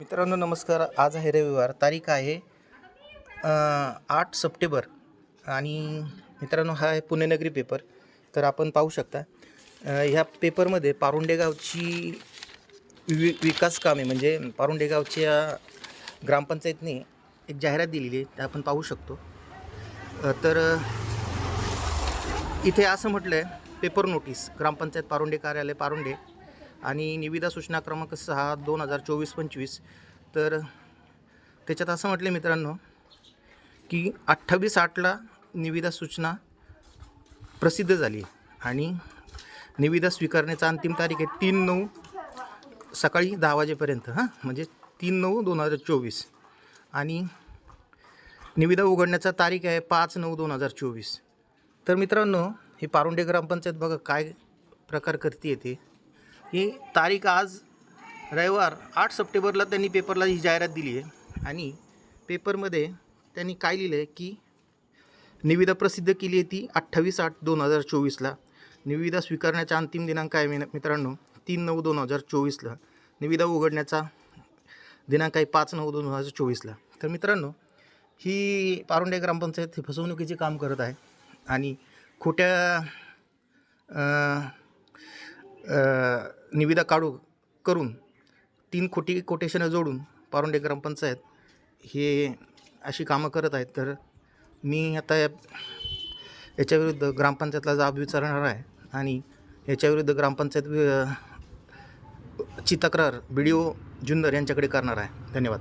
मित्रांनो नमस्कार. आज आहे रविवार. तारीख आहे आठ सप्टेंबर. आणि मित्रांनो हा आहे पुणेनगरी पेपर. तर आपण पाहू शकता ह्या पेपरमध्ये पारुंडे गावची वि विकास कामे म्हणजे पारुंडे गावच्या ग्रामपंचायतने एक जाहिरात दिलेली आहे ते आपण पाहू शकतो. तर इथे असं म्हटलं आहे पेपर नोटीस ग्रामपंचायत पारुंडे कार्यालय पारुंडे. आणि निविदा सूचना क्रमांक सहा दोन हजार चोवीस पंचवीस. तर त्याच्यात असं म्हटलं मित्रांनो की अठ्ठावीस आठला निविदा सूचना प्रसिद्ध झाली आणि निविदा स्वीकारण्याचा अंतिम तारीख आहे तीन नऊ सकाळी दहा वाजेपर्यंत हां? म्हणजे तीन नऊ दोन हजार चोवीस. आणि निविदा उघडण्याचा तारीख आहे पाच नऊ दोन हजार चोवीस. तर मित्रांनो ही पारुंडे ग्रामपंचायत बघा काय प्रकार करते येते ही तारीख आज रविवार आठ सप्टेंबरला त्यांनी पेपरला ही जाहिरात दिली आहे. आणि पेपरमध्ये त्यांनी काय लिहिलं आहे की निविदा प्रसिद्ध केली आहे ती अठ्ठावीस आठ दोन हजार चोवीसला. निविदा स्वीकारण्याचा अंतिम दिनांक आहे मित्रांनो? तीन नऊ दोन हजार चोवीसला. निविदा उघडण्याचा दिनांक आहे पाच नऊ दोन हजार चोवीसला. तर मित्रांनो ही पारुंडे ग्रामपंचायत ही फसवणुकीचे काम करत आहे. आणि खोट्या निविदा काढू करून तीन खोटी कोटेशनं जोडून पारुंडे ग्रामपंचायत हे अशी कामं करत आहेत. तर मी आता या याच्याविरुद्ध ग्रामपंचायतला जाब विचारणार आहे आणि याच्याविरुद्ध ग्रामपंचायत वि- ची तक्रार बी डी ओ जुन्नर यांच्याकडे करणार आहे. धन्यवाद.